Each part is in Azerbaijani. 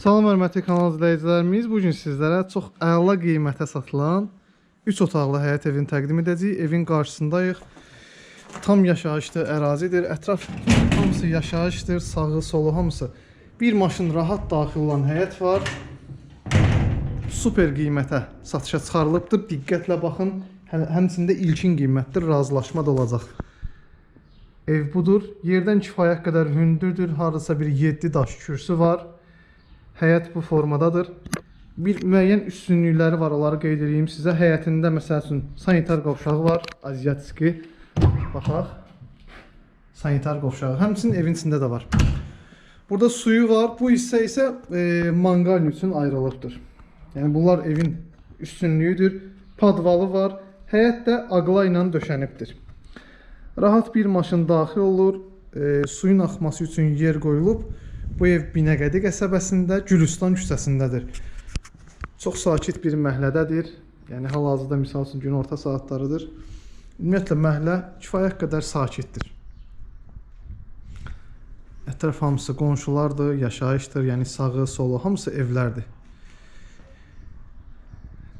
Salam hörmətli kanal izləyicilərimiz. Bu gün sizlərə çox əla qiymətə satılan 3 otaqlı həyət evini təqdim edəcəyik. Evin qarşısındayıq. Tam yaşayışlı ərazidir. Ətraf hamısı yaşayışdır. Sağı, solu hamısı. Bir maşın rahat daxil olan həyət var. Super qiymətə satışa çıxarılıbdır. Diqqətlə baxın. Hə- Həmçində ilkin qiymətdir. Razılaşma da olacaq. Ev budur. Yerdən kifayət qədər hündürdür. Hardasa bir 7 daş kürsü var. Həyət bu formadadır. Bir müəyyən üstünlükləri var, onları qeyd edeyim sizə. Həyətində məsəl üçün sanitar qovşağı var, aziyatski. Baxaq. Sanitar qovşağı. Həmçinin evin içində də var. Burada suyu var. Bu hissə isə e, manqal üçün ayrılıbdır. Yəni bunlar evin üstünlüyüdür. Padvalı var. Həyət də aqla ilə döşənibdir. Rahat bir maşın daxil olur. E, suyun axması üçün yer qoyulub. Bu ev Binəqədi qəsəbəsində, Gülüstan küçəsindədir. Çox sakit bir məhəllədədir. Yəni hal-hazırda misal üçün günorta saatlarıdır. Ümumiyyətlə məhəllə kifayət qədər sakitdir. Ətraf hamısı qonşulardır, yaşayışdır, yəni sağı, solu hamısı evlərdir.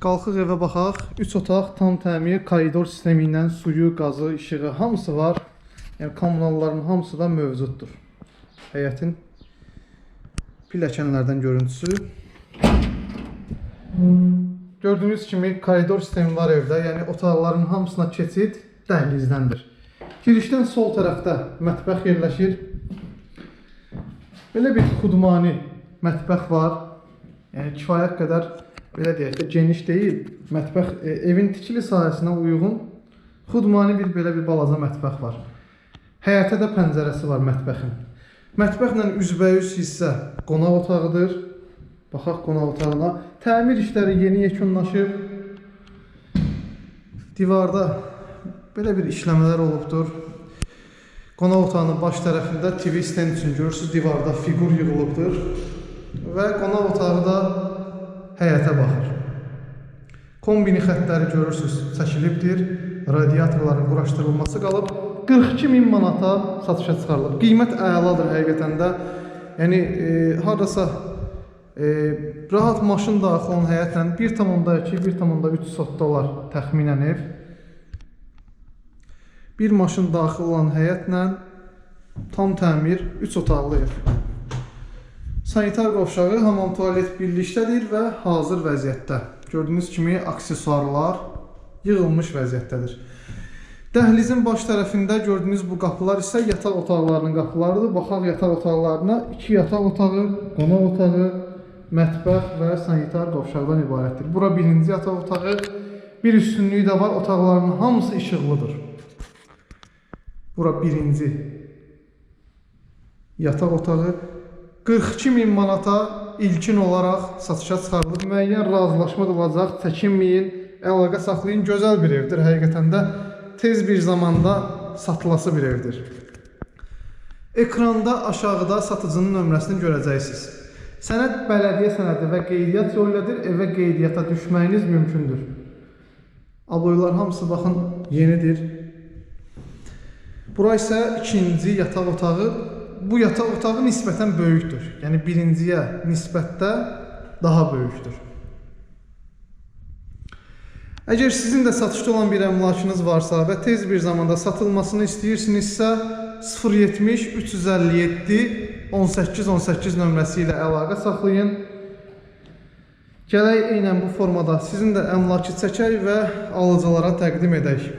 Qalxıq evə baxaq. 3 otaq, tam təmir, koridor sistemi ilə suyu, qazı, işığı hamısı var. Yəni kommunalların hamısı da mövcuddur. Həyətin pilləkənlərdən görüntüsü. Gördüyünüz kimi koridor sistemi var evdə. Yəni otaqların hamısına keçid dəhlizdəndir. Girişdən sol tərəfdə mətbəx yerləşir. Belə bir xudmani mətbəx var. Yəni kifayət qədər belə deyək də geniş deyil. Mətbəx e, evin tikili sahəsinə uyğun xudmani bir belə bir balaca mətbəx var. Həyətə də pəncərəsi var mətbəxin. Mətbəxlə üzbəüz hissə qonaq otağıdır. Baxaq qonaq otağına. Təmir işləri yeni yekunlaşıb. Divarda belə bir işləmələr olubdur. Qonaq otağının baş tərəfində TV stand üçün görürsüz divarda fiqur yığılıbdır və qonaq otağı da həyətə baxır. Kombini xəttləri görürsüz çəkilibdir. Radiatorların quraşdırılması qalıb. 42 min manata satışa çıxarılıb. Qiymət əladır həqiqətən də. Yəni e, hardasa e, rahat maşın daxil olan həyətlə 1.2, 1.3 sotda olar təxminən ev. Bir maşın daxil olan həyətlə tam təmir 3 otaqlı ev. Sanitar qovşağı, hamam tualet birlikdədir və hazır vəziyyətdə. Gördüyünüz kimi aksesuarlar yığılmış vəziyyətdədir. Dəhlizin baş tərəfində gördüyünüz bu qapılar isə yataq otaqlarının qapılarıdır. Baxaq yataq otaqlarına 2 yataq otağı, qonaq otağı, mətbəx və sanitar qovşaqdan ibarətdir. Bura birinci yataq otağı, bir üstünlüyü də var. Otaqların hamısı işıqlıdır. Bura birinci yataq otağı 42 min manata ilkin olaraq satışa çıxarılıb. Müəyyən razılaşma da olacaq. Çəkinməyin, əlaqə saxlayın. Gözəl bir evdir həqiqətən də. Tez bir zamanda satılası bir evdir. Ekranda aşağıda satıcının nömrəsini görəcəksiniz. Sənəd bələdiyyə sənədi və qeydiyyat yoludur. Evə qeydiyyata düşməyiniz mümkündür. Aboylar hamısı baxın yenidir. Bura isə ikinci yataq otağı. Bu yataq otağı nisbətən böyükdür. Yəni birinciyə nisbətdə daha böyükdür. Əgər sizin də satışda olan bir əmlakınız varsa və tez bir zamanda satılmasını istəyirsinizsə 070 357 18 18 nömrəsi ilə əlaqə saxlayın. Gələk eynən bu formada sizin də əmlakı çəkək və alıcılara təqdim edək.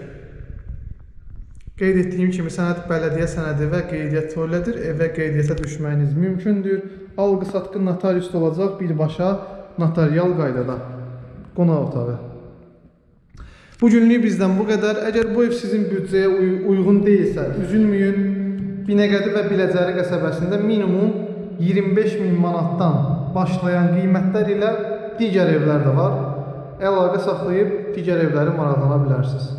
Qeyd etdiyim kimi sənəd bələdiyyə sənədi və qeydiyyat tövlədir. Evə qeydiyyata düşməyiniz mümkündür. Alqı-satqı notariusda olacaq birbaşa notarial qaydada. Qonaq otağı. Bu günlük bizdən bu qədər. Əgər bu ev sizin büdcəyə uy uyğun deyilsə, üzülməyin. Binəqədi və Biləcəri qəsəbəsində minimum 25 min manatdan başlayan qiymətlər ilə digər evlər də var. Əlaqə saxlayıb digər evləri maraqlana bilərsiniz.